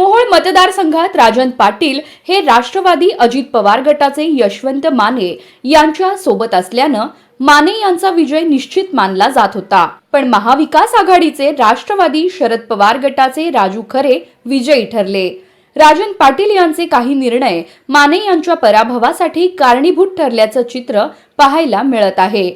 मोहोळ मतदारसंघात राजन पाटील हे राष्ट्रवादी अजित पवार गटाचे यशवंत माने यांच्या सोबत असल्यानं माने यांचा विजय निश्चित मानला जात होता. पण महाविकास आघाडीचे राष्ट्रवादी शरद पवार गटाचे राजू खरे विजयी ठरले. राजन पाटील यांचे काही निर्णय माने यांच्या पराभवासाठी कारणीभूत ठरल्याचं चित्र पाहायला मिळत आहे.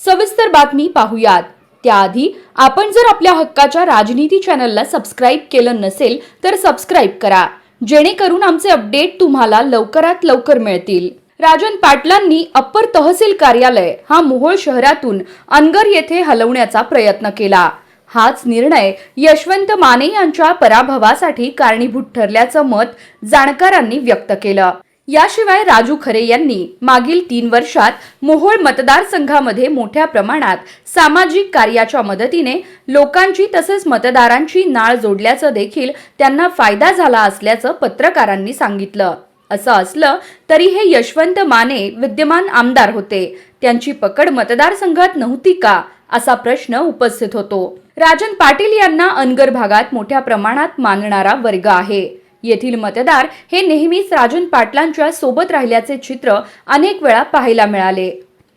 सविस्तर बातमी पाहुयात. त्याआधी आपण जर आपल्या हक्काच्या राजनीती चॅनलला सबस्क्राईब केलं नसेल तर सबस्क्राईब करा. जेणेकरून आमचे अपडेट तुम्हाला लवकरात लवकर मिळतील. राजन पाटलांनी अप्पर तहसील कार्यालय हा मोहोळ शहरातून अनगर येथे हलवण्याचा प्रयत्न केला. हाच निर्णय यशवंत माने यांच्या पराभवासाठी कारणीभूत ठरल्याचं मत जाणकारांनी व्यक्त केलं. याशिवाय राजू खरे यांनी मागील तीन वर्षात मोहोळ मतदारसंघामध्ये मोठ्या प्रमाणात सामाजिक कार्याच्या मदतीने लोकांची तसेच मतदारांची नाळ जोडल्याचं देखील त्यांना फायदा झाला असल्याचं पत्रकारांनी सांगितलं. असं असलं तरी हे यशवंत माने विद्यमान आमदार होते. त्यांची पकड मतदारसंघात नव्हती का? असा प्रश्न उपस्थित होतो. राजन पाटील यांना अनगर भागात मोठ्या प्रमाणात मानणारा वर्ग आहे. येथील मतदार हे नेहमीच राजन पाटलांच्या सोबत राहिल्याचे चित्र अनेक वेळा पाहायला मिळाले.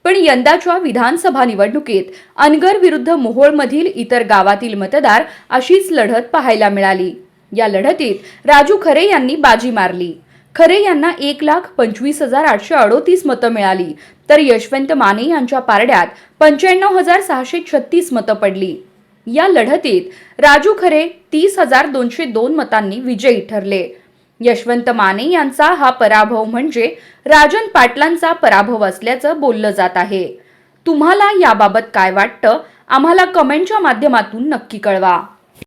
पण यंदाच्या विधानसभा निवडणुकीत अनगर विरुद्ध मोहोळमधील इतर गावातील मतदार अशीच लढत पाहायला मिळाली. या लढतीत राजू खरे यांनी बाजी मारली. खरे यांना एक लाख पंचवीस हजार आठशे अडोतीस मतं मिळाली तर यशवंत माने यांच्या पारड्यात पंच्याण्णव हजार सहाशे छत्तीस मतं पडली. या लढतीत राजू खरे तीस हजार दोनशे दोन मतांनी विजयी ठरले. यशवंत माने यांचा हा पराभव म्हणजे राजन पाटलांचा पराभव असल्याचं बोललं जात आहे. तुम्हाला याबाबत काय वाटतं? आम्हाला कमेंटच्या माध्यमातून नक्की कळवा.